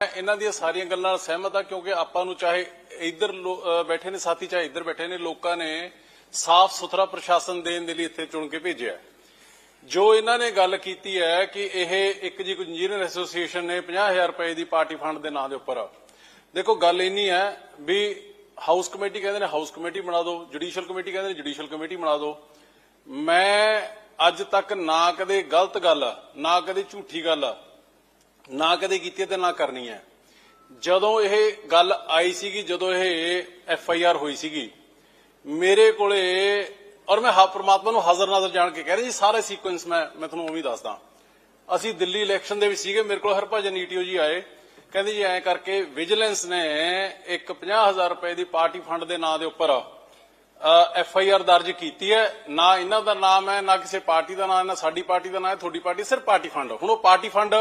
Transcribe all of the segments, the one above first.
ਮੈਂ ਇਹਨਾਂ ਦੀਆਂ ਸਾਰੀਆਂ ਗੱਲਾਂ ਨਾਲ ਸਹਿਮਤ ਆ ਕਿਉਂਕਿ ਆਪਾਂ ਨੂੰ ਚਾਹੇ ਇੱਧਰ ਬੈਠੇ ਨੇ ਸਾਥੀ, ਚਾਹੇ ਇੱਧਰ ਬੈਠੇ ਨੇ, ਲੋਕਾਂ ਨੇ ਸਾਫ਼ ਸੁਥਰਾ ਪ੍ਰਸ਼ਾਸਨ ਦੇਣ ਦੇ ਲਈ ਇੱਥੇ ਚੁਣ ਕੇ ਭੇਜਿਆ ਜੋ ਇਹਨਾਂ ਨੇ ਗੱਲ ਕੀਤੀ ਹੈ ਕਿ ਇਹ ਇੱਕ ਜੀ ਇੰਜੀਨੀਅਰ ਐਸੋਸੀਏਸ਼ਨ ਨੇ 50000 ਰੁਪਏ ਦੀ ਪਾਰਟੀ ਫੰਡ ਦੇ ਨਾਂ ਦੇ ਉੱਪਰ। ਦੇਖੋ, ਗੱਲ ਇੰਨੀ ਹੈ ਵੀ ਹਾਊਸ ਕਮੇਟੀ ਕਹਿੰਦੇ ਨੇ, ਹਾਊਸ ਕਮੇਟੀ ਬਣਾ ਦਿਓ, ਜੁਡੀਸ਼ੀਅਲ ਕਮੇਟੀ ਕਹਿੰਦੇ ਨੇ, ਜੁਡੀਸ਼ੀਅਲ ਕਮੇਟੀ ਬਣਾ ਦਿਓ। ਮੈਂ ਅੱਜ ਤੱਕ ਨਾ ਕਦੇ ਗਲਤ ਗੱਲ, ਨਾ ਕਦੇ ਝੂਠੀ ਗੱਲ ਨਾ ਕਦੇ ਕੀਤੀ ਤੇ ਨਾ ਕਰਨੀ ਹੈ। ਜਦੋਂ ਇਹ ਗੱਲ ਆਈ ਸੀਗੀ, ਜਦੋਂ ਇਹ ਐਫ ਆਈ ਆਰ ਹੋਈ ਸੀਗੀ, ਮੇਰੇ ਕੋਲੇ ਔਰ ਮੈਂ ਹਾ, ਪ੍ਰਮਾਤਮਾ ਨੂੰ ਹਾਜ਼ਰ ਨਾਜ਼ਰ ਜਾਣ ਕੇ ਕਹਿ ਰਿਹਾ ਜੀ, ਸਾਰੇ ਸੀਕੁਐਂਸ ਮੈਂ ਮੈਂ ਤੁਹਾਨੂੰ ਉਵੇਂ ਦੱਸਦਾ। ਅਸੀਂ ਦਿੱਲੀ ਇਲੈਕਸ਼ਨ ਦੇ ਵਿੱਚ ਸੀਗੇ, ਮੇਰੇ ਕੋਲ ਹਰਭਜਨ ਈਟੀਓ ਜੀ ਆਏ। ਕਹਿੰਦੇ ਜੀ, ਐਂ ਕਰਕੇ ਵਿਜੀਲੈਂਸ ਨੇ ਇੱਕ 50000 ਰੁਪਏ ਦੀ ਪਾਰਟੀ ਫੰਡ ਦੇ ਨਾਂ ਦੇ ਉੱਪਰ ਐਫ ਆਈ ਆਰ ਦਰਜ ਕੀਤੀ ਹੈ। ਨਾ ਇਹਨਾਂ ਦਾ ਨਾਮ ਹੈ, ਨਾ ਕਿਸੇ ਪਾਰਟੀ ਦਾ ਨਾਮ ਹੈ ਨਾ ਸਾਡੀ ਪਾਰਟੀ ਦਾ ਨਾਮ ਹੈ, ਤੁਹਾਡੀ ਪਾਰਟੀ ਸਿਰਫ ਪਾਰਟੀ ਫੰਡ। ਹੁਣ ਉਹ ਪਾਰਟੀ ਫੰਡ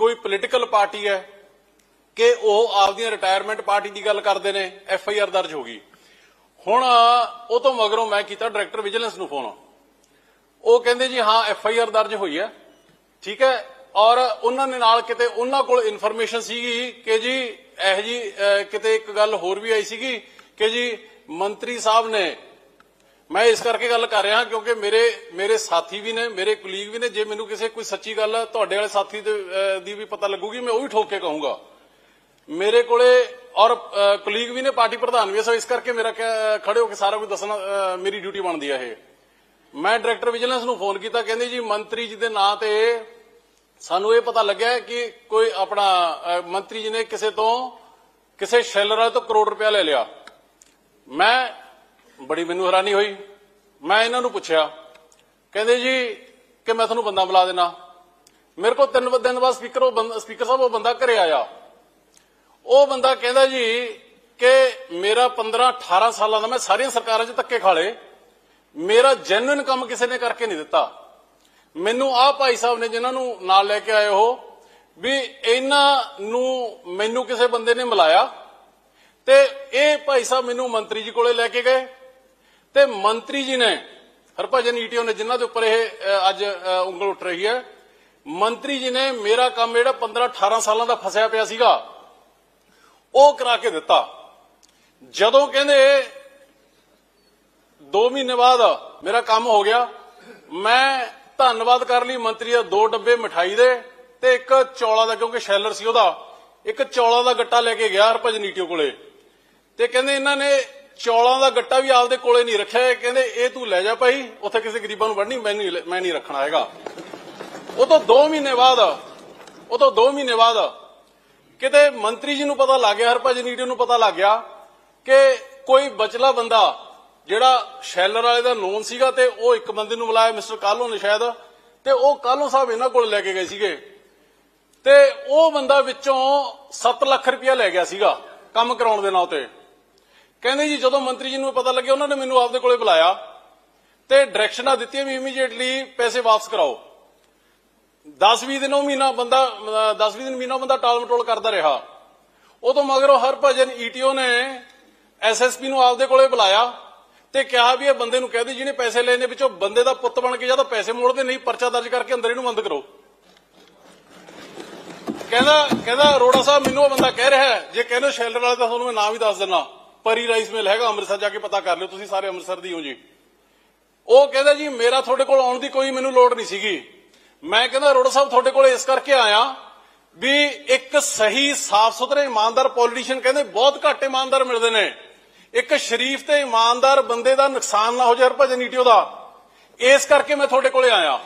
ਕੋਈ ਪੋਲੀਟੀਕਲ ਪਾਰਟੀ ਹੈ ਕਿ ਉਹ ਆਪਦੀਆਂ ਰਿਟਾਇਰਮੈਂਟ ਪਾਰਟੀ ਦੀ ਗੱਲ ਕਰਦੇ ਨੇ ਐਫ ਆਈ ਆਰ ਦਰਜ ਹੋ ਗਈ। ਹੁਣ ਉਹ ਤੋਂ ਮਗਰੋਂ ਮੈਂ ਕੀਤਾ ਡਾਇਰੈਕਟਰ ਵਿਜੀਲੈਂਸ ਨੂੰ ਫੋਨ ਉਹ ਕਹਿੰਦੇ ਜੀ, ਹਾਂ ਐਫ ਆਈ ਆਰ ਦਰਜ ਹੋਈ ਹੈ, ਠੀਕ ਹੈ, ਔਰ ਉਹਨਾਂ ਨੇ ਨਾਲ ਕਿਤੇ ਉਹਨਾਂ ਕੋਲ ਇਨਫੋਰਮੇਸ਼ਨ ਸੀਗੀ ਕਿ ਜੀ, ਇਹ ਜੀ ਕਿਤੇ ਇੱਕ ਗੱਲ ਹੋਰ ਵੀ ਆਈ ਸੀਗੀ ਕਿ ਜੀ, ਮੰਤਰੀ ਸਾਹਿਬ ਨੇ ਮੈਂ ਇਸ ਕਰਕੇ ਗੱਲ ਕਰ ਰਿਹਾ ਕਿਉਂਕਿ ਮੇਰੇ ਮੇਰੇ ਸਾਥੀ ਵੀ ਨੇ ਮੇਰੇ ਕੁਲੀਗ ਵੀ ਨੇ। ਜੇ ਮੈਨੂੰ ਕਿਸੇ ਕੋਈ ਸੱਚੀ ਗੱਲ ਤੁਹਾਡੇ ਵਾਲੇ ਸਾਥੀ ਦੀ ਵੀ ਪਤਾ ਲੱਗੂਗੀ ਮੈਂ ਉਹ ਵੀ ਠੋਕ ਕੇ ਕਹੂੰਗਾ। ਮੇਰੇ ਕੋਲੇ ਔਰ ਕੁਲੀਗ ਵੀ ਨੇ ਪਾਰਟੀ ਪ੍ਰਧਾਨ ਵੀ ਹੈ, ਸੋ ਇਸ ਕਰਕੇ ਮੇਰਾ ਖੜੇ ਹੋ ਕੇ ਸਾਰਾ ਕੁਝ ਦੱਸਣਾ ਮੇਰੀ ਡਿਊਟੀ ਬਣਦੀ ਹੈ ਇਹ। ਮੈਂ ਡਾਇਰੈਕਟਰ ਵਿਜੀਲੈਂਸ ਨੂੰ ਫੋਨ ਕੀਤਾ ਕਹਿੰਦੇ ਜੀ ਮੰਤਰੀ ਜੀ ਦੇ ਨਾਂ ਤੇ ਸਾਨੂੰ ਇਹ ਪਤਾ ਲੱਗਿਆ ਕਿ ਕੋਈ ਆਪਣਾ ਮੰਤਰੀ ਜੀ ਨੇ ਕਿਸੇ ਤੋਂ ਕਿਸੇ ਸ਼ੈਲਰ ਵਾਲੇ ਤੋਂ ਕਰੋੜ ਰੁਪਇਆ ਲੈ ਲਿਆ। ਮੈਂ ਬੜੀ ਮੈਨੂੰ ਹੈਰਾਨੀ ਹੋਈ। ਮੈਂ ਇਹਨਾਂ ਨੂੰ ਪੁੱਛਿਆ, ਕਹਿੰਦੇ ਜੀ ਕਿ ਮੈਂ ਤੁਹਾਨੂੰ ਬੰਦਾ ਬੁਲਾ ਦੇਣਾ। ਮੇਰੇ ਕੋਲ ਤਿੰਨ ਦਿਨ ਬਾਅਦ ਸਪੀਕਰ, ਉਹ ਬੰਦਾ, ਸਪੀਕਰ ਸਾਹਿਬ, ਉਹ ਬੰਦਾ ਘਰੇ ਆਇਆ। ਉਹ ਬੰਦਾ ਕਹਿੰਦਾ ਜੀ ਕਿ ਮੇਰਾ 15 18 ਸਾਲਾਂ ਦਾ, ਮੈਂ ਸਾਰੀਆਂ ਸਰਕਾਰਾਂ 'ਚ ਧੱਕੇ ਖਾਲੇ ਮੇਰਾ ਜੈਨੂਇਨ ਕੰਮ ਕਿਸੇ ਨੇ ਕਰਕੇ ਨਹੀਂ ਦਿੱਤਾ। ਮੈਨੂੰ ਆਹ ਭਾਈ ਸਾਹਿਬ ਨੇ ਜਿਨ੍ਹਾਂ ਨੂੰ ਨਾਲ ਲੈ ਕੇ ਆਏ ਉਹ ਵੀ ਇਹਨਾਂ ਨੂੰ ਮੈਨੂੰ ਕਿਸੇ ਬੰਦੇ ਨੇ ਮਿਲਾਇਆ। ਤੇ ਇਹ ਭਾਈ ਸਾਹਿਬ ਮੈਨੂੰ ਮੰਤਰੀ ਜੀ ਕੋਲੇ ਲੈ ਕੇ ਗਏ। ਤੇ ਮੰਤਰੀ ਜੀ ਨੇ, ਹਰਭਜਨ ਈਟੀਓ ਨੇ ਜਿਨ੍ਹਾਂ ਦੇ ਉੱਪਰ ਇਹ ਅੱਜ ਉਂਗਲ ਉੱਠ ਰਹੀ ਹੈ, ਮੰਤਰੀ ਜੀ ਨੇ ਮੇਰਾ ਕੰਮ ਜਿਹੜਾ 15 18 ਸਾਲਾਂ ਦਾ ਫਸਿਆ ਪਿਆ ਸੀਗਾ, ਉਹ ਕਰਾ ਕੇ ਦਿੱਤਾ। ਜਦੋਂ ਕਹਿੰਦੇ 2 ਮਹੀਨੇ ਬਾਅਦ ਮੇਰਾ ਕੰਮ ਹੋ ਗਿਆ, ਮੈਂ ਧੰਨਵਾਦ ਕਰ ਲਈ ਮੰਤਰੀ ਦਾ ਦੋ ਡੱਬੇ ਮਠਾਈ ਦੇ ਤੇ ਇੱਕ ਚੌਲਾ ਦਾ, ਕਿਉਂਕਿ ਸ਼ੈਲਰ ਸੀ ਉਹਦਾ, ਇੱਕ ਚੌਲਾ ਦਾ ਗੱਟਾ ਲੈ ਕੇ ਗਿਆ ਹਰਭਜਨ ਈਟੀਓ ਕੋਲੇ। ਤੇ ਕਹਿੰਦੇ ਇਹਨਾਂ ਨੇ ਚੌਲਾਂ ਦਾ ਗੱਟਾ ਵੀ ਆਪਦੇ ਕੋਲੇ ਨਹੀਂ ਰੱਖਿਆ। ਕਹਿੰਦੇ, ਇਹ ਤੂੰ ਲੈ ਜਾ ਭਾਈ, ਉੱਥੇ ਕਿਸੇ ਗਰੀਬਾਂ ਨੂੰ ਵੜਨੀ, ਮੈਂ ਨਹੀਂ ਮੈਂ ਨਹੀਂ ਰੱਖਣਾ ਹੈਗਾ। ਉਹ ਤੋਂ 2 ਮਹੀਨੇ ਬਾਅਦ, ਉਹ ਤੋਂ 2 ਮਹੀਨੇ ਬਾਅਦ ਕਿਤੇ ਮੰਤਰੀ ਜੀ ਨੂੰ ਪਤਾ ਲੱਗ ਗਿਆ, ਹਰਭਜਨ ਈਟੀਓ ਨੂੰ ਪਤਾ ਲੱਗ ਗਿਆ ਕਿ ਕੋਈ ਬਚਲਾ ਬੰਦਾ ਜਿਹੜਾ ਸ਼ੈਲਰ ਵਾਲੇ ਦਾ ਲੋਨ ਸੀਗਾ ਤੇ ਉਹ ਇੱਕ ਬੰਦੇ ਨੂੰ ਮਿਲਾਇਆ ਮਿਸਟਰ ਕਾਲੋਂ ਨੇ ਸ਼ਾਇਦ, ਤੇ ਉਹ ਕਾਲੋਂ ਸਾਹਿਬ ਇਹਨਾਂ ਕੋਲ ਲੈ ਕੇ ਗਏ ਸੀਗੇ। ਤੇ ਉਹ ਬੰਦਾ ਵਿੱਚੋਂ 7 ਲੱਖ ਰੁਪਇਆ ਲੈ ਗਿਆ ਸੀਗਾ ਕੰਮ ਕਰਾਉਣ ਦੇ ਨਾਂ ਤੇ। ਕਹਿੰਦੇ ਜੀ ਜਦੋਂ ਮੰਤਰੀ ਜੀ ਨੂੰ ਪਤਾ ਲੱਗਿਆ, ਉਹਨਾਂ ਨੇ ਮੈਨੂੰ ਆਪਦੇ ਕੋਲੇ ਬੁਲਾਇਆ ਤੇ ਡਾਇਰੈਕਸ਼ਨਾਂ ਦਿੱਤੀਆਂ ਵੀ ਇਮੀਡੀਏਟਲੀ ਪੈਸੇ ਵਾਪਸ ਕਰਾਓ। 10-20 ਦਿਨ ਉਹ ਮਹੀਨਾ ਬੰਦਾ 10-20 ਦਿਨ ਮਹੀਨਾ ਬੰਦਾ ਟਾਲ ਮਟੋਲ ਕਰਦਾ ਰਿਹਾ। ਉਦੋਂ ਮਗਰੋਂ ਹਰ ਹਰਭਜਨ ਈਟੀਓ ਨੇ ਐਸਐਸਪੀ ਨੂੰ ਆਪਦੇ ਕੋਲੇ ਬੁਲਾਇਆ ਤੇ ਕਿਹਾ ਵੀ ਇਹ ਬੰਦੇ ਨੂੰ ਕਹਦੇ ਜਿਹਨੇ ਪੈਸੇ ਲੈਣੇ ਵਿੱਚੋਂ ਬੰਦੇ ਦਾ ਪੁੱਤ ਬਣ ਕੇ ਜਾਂ ਤਾਂ ਪੈਸੇ ਮੋੜਦੇ ਨਹੀਂ ਪਰਚਾ ਦਰਜ ਕਰਕੇ ਅੰਦਰ ਇਹਨੂੰ ਬੰਦ ਕਰੋ। ਕਹਿੰਦਾ ਕਹਿੰਦਾ ਅਰੋੜਾ ਸਾਹਿਬ ਮੈਨੂੰ ਉਹ ਬੰਦਾ ਕਹਿ ਰਿਹਾ ਜੇ ਕਹਿੰਦੇ ਸ਼ੈਲਰ ਵਾਲੇ ਤਾਂ ਤੁਹਾਨੂੰ ਮੈਂ ਨਾਮ ਵੀ ਦੱਸ ਦਿੰਦਾ। ਪਰੀ ਰਾਈਸ ਮਿਲ ਹੈਗਾ, ਅੰਮ੍ਰਿਤਸਰ ਜਾ ਕੇ ਪਤਾ ਕਰ ਲਿਓ, ਤੁਸੀਂ ਸਾਰੇ ਅੰਮ੍ਰਿਤਸਰ ਦੀ ਹੋ ਜੀ। ਉਹ ਕਹਿੰਦਾ ਜੀ, ਮੇਰਾ ਤੁਹਾਡੇ ਕੋਲ ਆਉਣ ਦੀ ਕੋਈ ਮੈਨੂੰ ਲੋੜ ਨਹੀਂ ਸੀਗੀ। ਮੈਂ ਕਹਿੰਦਾ ਅਰੋੜਾ ਸਾਹਿਬ ਤੁਹਾਡੇ ਕੋਲ ਇਸ ਕਰਕੇ ਆਇਆ ਵੀ ਇੱਕ ਸਹੀ ਸਾਫ਼ ਸੁਥਰੇ ਇਮਾਨਦਾਰ ਪੋਲੀਟੀਸ਼ੀਅਨ ਕਹਿੰਦੇ ਬਹੁਤ ਘੱਟ ਇਮਾਨਦਾਰ ਮਿਲਦੇ ਨੇ। ਇੱਕ ਸ਼ਰੀਫ ਤੇ ਇਮਾਨਦਾਰ ਬੰਦੇ ਦਾ ਨੁਕਸਾਨ ਨਾ ਹੋ ਜਾਏ ਭਜਨ ਈਟੀਓ ਦਾ ਇਸ ਕਰਕੇ ਮੈਂ ਤੁਹਾਡੇ ਕੋਲੇ ਆਇਆ।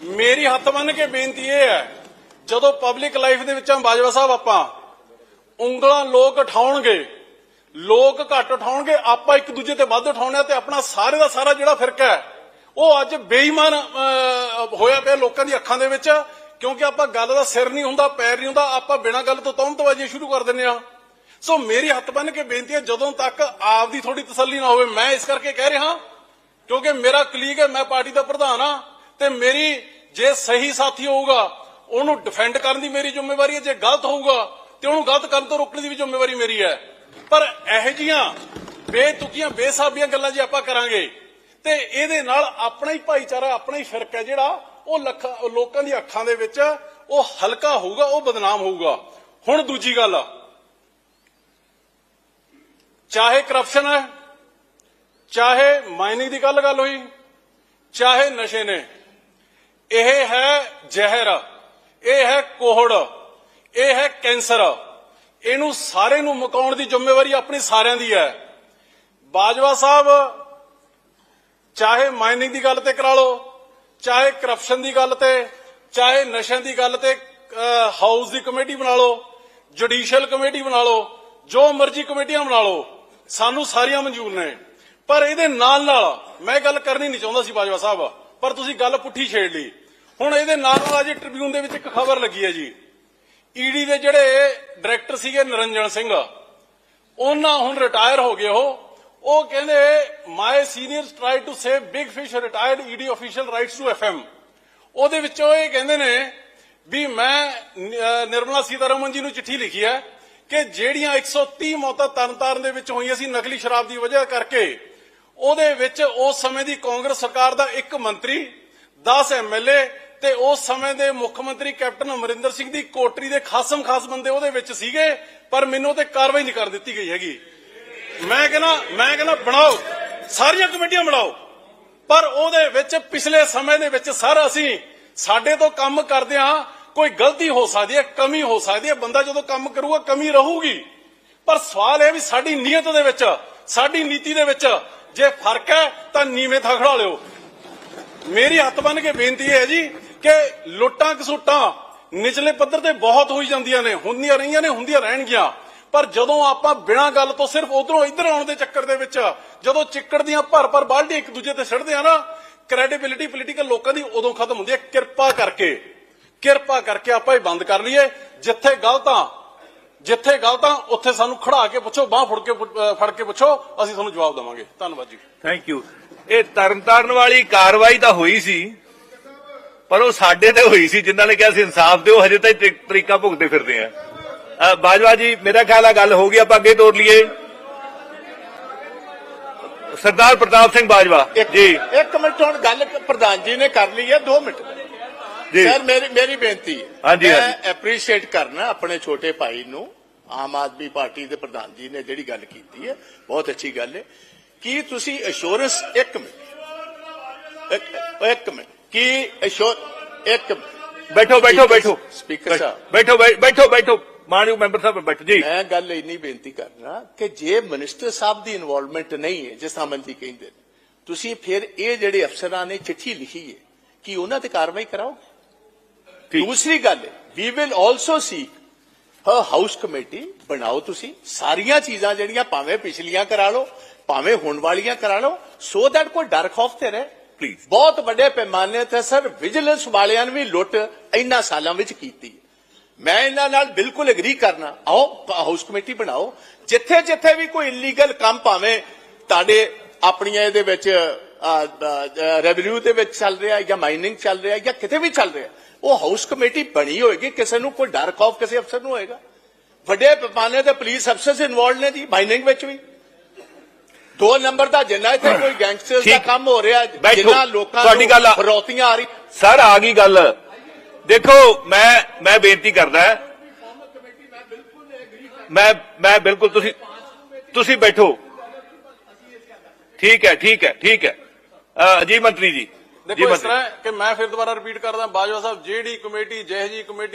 ਮੇਰੀ ਹੱਥ ਮੰਨ ਕੇ ਬੇਨਤੀ ਇਹ ਹੈ, ਜਦੋਂ ਪਬਲਿਕ ਲਾਈਫ ਦੇ ਵਿੱਚ ਬਾਜਵਾ ਸਾਹਿਬ ਆਪਾਂ, ਉਂਗਲਾਂ ਲੋਕ ਉਠਾਉਣਗੇ ਲੋਕ ਘੱਟ ਉਠਾਉਣਗੇ, ਆਪਾਂ ਇੱਕ ਦੂਜੇ ਤੇ ਵੱਧ ਉਠਾਉਣੇ ਆ ਤੇ ਆਪਣਾ ਸਾਰੇ ਦਾ ਸਾਰਾ ਜਿਹੜਾ ਫਿਰਕਾ ਹੈ, ਉਹ ਅੱਜ ਬੇਈਮਾਨ ਹੋਇਆ ਪਿਆ ਲੋਕਾਂ ਦੀ ਅੱਖਾਂ ਦੇ ਵਿੱਚ, ਕਿਉਂਕਿ ਆਪਾਂ ਗੱਲ ਦਾ ਸਿਰ ਨਹੀਂ ਹੁੰਦਾ, ਪੈਰ ਨਹੀਂ ਹੁੰਦਾ, ਆਪਾਂ ਬਿਨਾਂ ਗੱਲ ਤੋਂ ਤੌਮਤਵਾਜੀ ਸ਼ੁਰੂ ਕਰ ਦਿੰਦੇ ਆ ਸੋ ਮੇਰੀ ਹੱਥ ਬੰਨ ਕੇ ਬੇਨਤੀ ਹੈ, ਜਦੋਂ ਤੱਕ ਆਪ ਦੀ ਥੋੜੀ ਤਸੱਲੀ ਨਾ ਹੋਵੇ, ਮੈਂ ਇਸ ਕਰਕੇ ਕਹਿ ਰਿਹਾ, ਕਿਉਂਕਿ ਮੇਰਾ ਕਲੀਗ ਹੈ, ਮੈਂ ਪਾਰਟੀ ਦਾ ਪ੍ਰਧਾਨ ਆ ਤੇ ਮੇਰੀ ਜੇ ਸਹੀ ਸਾਥੀ ਹੋਊਗਾ, ਉਹਨੂੰ ਡਿਫੈਂਡ ਕਰਨ ਦੀ ਮੇਰੀ ਜ਼ਿੰਮੇਵਾਰੀ ਹੈ, ਜੇ ਗਲਤ ਹੋਊਗਾ, ਤੇ ਉਹਨੂੰ ਗਲਤ ਕਰਨ ਤੋਂ ਰੋਕਣ ਦੀ ਵੀ ਜ਼ਿੰਮੇਵਾਰੀ ਮੇਰੀ ਹੈ। ਪਰ ਇਹੋ ਜੀਆਂ ਬੇਤੁਕੀਆਂ, ਬੇਸਾਬੀਆਂ ਗੱਲਾਂ ਜੇ ਆਪਾਂ ਕਰਾਂਗੇ, ਤੇ ਇਹਦੇ ਨਾਲ ਆਪਣਾ ਹੀ ਭਾਈਚਾਰਾ, ਆਪਣਾ ਹੀ ਫਿਰਕ ਹੈ ਜਿਹੜਾ, ਉਹ ਲੱਖਾਂ ਲੋਕਾਂ ਦੀ ਅੱਖਾਂ ਦੇ ਵਿੱਚ ਉਹ ਹਲਕਾ ਹੋਊਗਾ, ਉਹ ਬਦਨਾਮ ਹੋਊਗਾ। ਹੁਣ ਦੂਜੀ ਗੱਲ ਆ। ਚਾਹੇ ਕਰਪਸ਼ਨ ਹੈ, ਚਾਹੇ ਮਾਈਨਿੰਗ ਦੀ ਗੱਲ ਗੱਲ ਹੋਈ, ਚਾਹੇ ਨਸ਼ੇ ਨੇ, ਇਹ ਹੈ ਜ਼ਹਿਰ, ਇਹ ਹੈ ਕੋਹੜ, ਇਹ ਹੈ ਕੈਂਸਰ। ਇਹਨੂੰ ਸਾਰੇ ਨੂੰ ਮੁਕਾਉਣ ਦੀ ਜ਼ਿੰਮੇਵਾਰੀ ਆਪਣੀ ਸਾਰਿਆਂ ਦੀ ਹੈ। ਬਾਜਵਾ ਸਾਹਿਬ, ਚਾਹੇ ਮਾਈਨਿੰਗ ਦੀ ਗੱਲ ਤੇ ਕਰਾ ਲਓ, ਚਾਹੇ ਕਰਪਸ਼ਨ ਦੀ ਗੱਲ ਤੇ, ਚਾਹੇ ਨਸ਼ਿਆਂ ਦੀ ਗੱਲ ਤੇ ਹਾਊਸ ਦੀ ਕਮੇਟੀ ਬਣਾ ਲਓ ਜੁਡੀਸ਼ੀਅਲ ਕਮੇਟੀ ਬਣਾ ਲਓ, ਜੋ ਮਰਜ਼ੀ ਕਮੇਟੀਆਂ ਬਣਾ ਲਓ, ਸਾਨੂੰ ਸਾਰੀਆਂ ਮਨਜ਼ੂਰ ਨੇ। ਪਰ ਇਹਦੇ ਨਾਲ ਨਾਲ ਮੈਂ ਗੱਲ ਕਰਨੀ ਨਹੀਂ ਚਾਹੁੰਦਾ ਸੀ ਬਾਜਵਾ ਸਾਹਿਬ, ਪਰ ਤੁਸੀਂ ਗੱਲ ਪੁੱਠੀ ਛੇੜ ਲਈ। ਹੁਣ ਇਹਦੇ ਨਾਲ ਨਾਲ ਅਜੇ ਟ੍ਰਿਬਿਊਨ ਦੇ ਵਿੱਚ ਇੱਕ ਖਬਰ ਲੱਗੀ ਹੈ ਜੀ। ਈਡੀ ਦੇ ਜਿਹੜੇ ਡਾਇਰੈਕਟਰ ਸੀਗੇ ਨਰਿੰਜਨ ਸਿੰਘ, ਉਹਨਾਂ ਹੁਣ ਰਿਟਾਇਰ ਹੋ ਗਏ ਉਹ। ਉਹ ਕਹਿੰਦੇ my seniors try to save big fish retired ED official writes to FM ਉਹਦੇ ਵਿੱਚੋਂ ਇਹ ਕਹਿੰਦੇ ਨੇ ਵੀ ਮੈਂ ਨਿਰਮਲਾ ਸੀਤਾਰਮਨ ਜੀ ਨੂੰ ਚਿੱਠੀ ਲਿਖੀ ਹੈ ਕਿ ਜਿਹੜੀਆਂ 130 ਮੌਤਾਂ ਤਰਨਤਾਰਨ ਦੇ ਵਿੱਚ ਹੋਈਆਂ ਸੀ ਨਕਲੀ ਸ਼ਰਾਬ ਦੀ ਵਜ੍ਹਾ ਕਰਕੇ, ਉਹਦੇ ਵਿੱਚ ਉਸ ਸਮੇਂ ਦੀ ਕਾਂਗਰਸ ਸਰਕਾਰ ਦਾ ਇੱਕ ਮੰਤਰੀ 10 ਐਮਐਲਏ ਤੇ ਉਸ ਸਮੇਂ ਦੇ ਮੁੱਖ ਮੰਤਰੀ ਕੈਪਟਨ ਅਮਰਿੰਦਰ ਸਿੰਘ ਦੀ ਕੋਟਰੀ ਦੇ ਖਾਸਮ ਖਾਸ ਬੰਦੇ ਉਹਦੇ ਵਿੱਚ ਸੀਗੇ, ਪਰ ਮੈਨੂੰ ਤੇ ਕਾਰਵਾਈ ਨਹੀਂ ਕਰ ਦਿੱਤੀ ਗਈ ਹੈਗੀ। ਮੈਂ ਕਹਿੰਦਾ ਮੈਂ ਕਹਿੰਦਾ, ਬਣਾਓ, ਸਾਰੀਆਂ ਕਮੇਟੀਆਂ ਬਣਾਓ। ਪਰ ਉਹਦੇ ਵਿੱਚ ਪਿਛਲੇ ਸਮੇਂ ਦੇ ਵਿੱਚ ਸਰ ਅਸੀਂ ਸਾਡੇ ਤੋਂ ਕੰਮ ਕਰਦੇ ਹਾਂ, ਕੋਈ ਗਲਤੀ ਹੋ ਸਕਦੀ ਹੈ, ਕਮੀ ਹੋ ਸਕਦੀ ਹੈ, ਬੰਦਾ ਜਦੋਂ ਕੰਮ ਕਰੂਗਾ, ਕਮੀ ਰਹੂਗੀ। ਪਰ ਸਵਾਲ ਇਹ ਵੀ ਸਾਡੀ ਨੀਅਤ ਦੇ ਵਿੱਚ, ਸਾਡੀ ਨੀਤੀ ਦੇ ਵਿੱਚ ਜੇ ਫ਼ਰਕ ਹੈ, ਤਾਂ ਨੀਵੇਂ ਥਾਂ ਖੜਾ ਲਿਓ। ਮੇਰੀ ਹੱਥ ਬੰਨ ਕੇ ਬੇਨਤੀ ਹੈ ਜੀ ਕਿ ਲੁੱਟਾਂ ਕਸੁੱਟਾਂ ਨਿਚਲੇ ਪੱਧਰ ਤੇ ਬਹੁਤ ਹੋਈ ਜਾਂਦੀਆਂ ਨੇ, ਹੁੰਦੀਆਂ ਰਹੀਆਂ ਨੇ, ਹੁੰਦੀਆਂ ਰਹਿਣਗੀਆਂ। ਪਰ ਜਦੋਂ ਆਪਾਂ ਬਿਨਾਂ ਗੱਲ ਤੋਂ ਸਿਰਫ ਉਧਰੋਂ ਇੱਧਰ ਆਉਣ ਦੇ ਚੱਕਰ ਦੇ ਵਿੱਚ ਜਦੋਂ ਚਿੱਕੜ ਦੀਆਂ ਭਰ ਭਰ ਬਾਲਟੀਆਂ ਇੱਕ ਦੂਜੇ ਤੇ ਛੱਡਦੇ ਆ ਨਾ ਕ੍ਰੈਡੀਬਿਲਿਟੀ ਪੋਲੀਟੀਕਲ ਲੋਕਾਂ ਦੀ ਉਦੋਂ ਖਤਮ ਹੁੰਦੀ ਹੈ। ਕਿਰਪਾ ਕਰਕੇ ਕਿਰਪਾ ਕਰਕੇ ਆਪਾਂ ਇਹ ਬੰਦ ਕਰ ਲਈਏ। ਜਿੱਥੇ ਗਲਤਾਂ ਜਿੱਥੇ ਗਲਤਾਂ, ਉੱਥੇ ਸਾਨੂੰ ਖੜਾ ਕੇ ਪੁੱਛੋ, ਬਾਹ ਫੜ ਕੇ ਫੜ ਕੇ ਪੁੱਛੋ, ਅਸੀਂ ਤੁਹਾਨੂੰ ਜਵਾਬ ਦੇਵਾਂਗੇ। ਧੰਨਵਾਦ ਜੀ। ਥੈਂਕ ਯੂ ਇਹ ਤਰਨਤਾਰਨ ਵਾਲੀ ਕਾਰਵਾਈ ਤਾਂ ਹੋਈ ਸੀ। ਪਰ ਉਹ ਸਾਡੇ ਤੇ ਹੋਈ ਸੀ ਜਿਨ੍ਹਾਂ ਨੇ ਕਿਹਾ ਸੀ ਇਨਸਾਫ ਦਿਓ ਹਜੇ ਤਾਂ ਤਰੀ- ਤਰੀਕਾ ਭੁਗਤੇ ਫਿਰਦੇ ਆ। ਬਾਜਵਾ ਜੀ ਮੇਰਾ ਖਿਆਲ ਆ ਗੱਲ ਹੋ ਗਈ ਆਪਾਂ ਅੱਗੇ ਤੋਰ ਲਈਏ। ਸਰਦਾਰ ਪ੍ਰਤਾਪ ਸਿੰਘ ਬਾਜਵਾ ਜੀ। ਇੱਕ ਮਿੰਟ ਹੁਣ ਗੱਲ ਪ੍ਰਧਾਨ ਜੀ ਨੇ ਕਰ ਲਈ ਹੈ 2 ਮਿੰਟ। ਜੀ। ਸਰ ਮੇਰੀ ਮੇਰੀ ਬੇਨਤੀ ਹੈ ਹਾਂਜੀ, ਮੈਂ ਹਾਂਜੀ। ਐਪਰੀਸ਼ੀਏਟ ਕਰਨਾ ਆਪਣੇ ਛੋਟੇ ਭਾਈ ਨੂੰ ਆਮ ਆਦਮੀ ਪਾਰਟੀ ਦੇ ਪ੍ਰਧਾਨ ਜੀ ਨੇ ਜਿਹੜੀ ਗੱਲ ਕੀਤੀ ਹੈ ਬਹੁਤ ਅੱਛੀ ਗੱਲ ਹੈ। ਕੀ ਤੁਸੀਂ ਅਸ਼ੋਰੈਂਸ ਇੱਕ ਮਿੰਟ ਇੱਕ- ਇੱਕ ਮਿੰਟ। ਕੀ ਇੱਕ। ਬੈਠੋ ਬੈਠੋ ਬੈਠੋ। ਸਪੀਕਰ ਸਾਹਿਬ। ਬੈਠੋ ਬੈਠੋ ਬੈਠੋ। ਮਾਨਯੋਗ ਮੈਂਬਰ ਸਾਹਿਬ ਬੈਠੋ ਜੀ। ਮੈਂ ਗੱਲ ਇੰਨੀ ਬੇਨਤੀ ਕਰਨਾ ਕਿ ਜੇ ਮਿਨਿਸਟਰ ਸਾਹਿਬ ਦੀ ਇਨਵੋਲਵਮੈਂਟ ਨਹੀਂ ਹੈ ਜਿਸ ਅਮਨ ਜੀ ਕਹਿੰਦੇ ਤੁਸੀਂ ਫਿਰ ਇਹ ਜਿਹੜੇ ਅਫਸਰਾਂ ਨੇ ਚਿੱਠੀ ਲਿਖੀ ਹੈ ਕੀ ਉਹਨਾਂ ਤੇ ਕਾਰਵਾਈ ਕਰਾਓਗੇ। ਦੂਸਰੀ ਗੱਲ we will also seek house committee ਬਣਾਓ ਤੁਸੀਂ ਸਾਰੀਆਂ ਚੀਜ਼ਾਂ ਜਿਹੜੀਆਂ ਭਾਵੇਂ ਪਿਛਲੀਆਂ ਕਰਾ ਲਓ ਭਾਵੇਂ ਹੁਣ ਵਾਲੀਆਂ ਕਰਾ ਲਓ ਸੋ ਦੈਟ ਕੋਈ ਡਰ ਖੌਫ ਤੇ ਰਹੇ। Please. ਬਹੁਤ ਵੱਡੇ ਪੈਮਾਨੇ ਤੇ ਸਰ ਵਿਜੀਲੈਂਸ ਵਾਲਿਆਂ ਨੇ ਵੀ ਲੁੱਟ ਇੰਨਾ ਸਾਲਾਂ ਵਿੱਚ ਕੀਤੀ ਮੈਂ ਇਹਨਾਂ ਨਾਲ ਬਿਲਕੁਲ ਐਗਰੀ ਕਰਨਾ ਆਓ ਹਾਊਸ ਕਮੇਟੀ ਬਣਾਓ ਜਿੱਥੇ ਜਿੱਥੇ ਵੀ ਕੋਈ ਇਲੀਗਲ ਕੰਮ ਭਾਵੇਂ ਤੁਹਾਡੇ ਆਪਣੀਆਂ ਇਹਦੇ ਵਿੱਚ ਰੈਵਨਿਊ ਦੇ ਵਿੱਚ ਚੱਲ ਰਿਹਾ ਜਾਂ ਮਾਈਨਿੰਗ ਚੱਲ ਰਿਹਾ ਜਾਂ ਕਿਤੇ ਵੀ ਚੱਲ ਰਿਹਾ ਉਹ ਹਾਊਸ ਕਮੇਟੀ ਬਣੀ ਹੋਏਗੀ ਕਿਸੇ ਨੂੰ ਕੋਈ ਡਰ ਖੌਫ ਕਿਸੇ ਅਫਸਰ ਨੂੰ ਹੋਏਗਾ ਵੱਡੇ ਪੈਮਾਨੇ ਤੇ ਪੁਲਿਸ ਅਫਸਰ ਇਨਵੋਲਡ ਨੇ ਜੀ ਮਾਈਨਿੰਗ ਵਿੱਚ ਵੀ ਦੋ ਨੰਬਰ ਦਾ ਜਿੰਨਾ ਇੱਥੇ ਕੋਈ ਗੈਂਗਸਟਰਸ ਦਾ ਠੀਕ। ਕੰਮ ਹੋ ਰਿਹਾ ਬੈਠੋ। ਜਿੰਨਾ ਲੋਕਾਂ ਤੁਹਾਡੀ ਗੱਲ ਆ- ਫਰੌਤੀਆਂ ਆ ਰਹੀ ਸਰ ਆ ਗਈ ਗੱਲ। ਦੇਖੋ ਮੈਂ ਮੈਂ ਬੇਨਤੀ ਕਰਦਾ ਮੈਂ ਮੈਂ ਬਿਲਕੁਲ ਤੁਸੀਂ ਤੁਸੀਂ ਬੈਠੋ। ਠੀਕ ਹੈ ਠੀਕ ਹੈ ਠੀਕ ਹੈ। ਅ, ਜੀ ਮੰਤਰੀ ਜੀ। ਜੀ ਦੇਖੋ ਇਸ ਮੰਤਰੀ। ਤਰ੍ਹਾਂ ਹੈ ਕਿ ਮੈਂ ਫਿਰ ਦੁਬਾਰਾ ਰਿਪੀਟ ਕਰਦਾ ਬਾਜਵਾ ਸਾਹਿਬ ਜਿਹੜੀ ਕਮੇਟੀ ਜਿਹੋ ਜੀ ਕਮੇਟੀ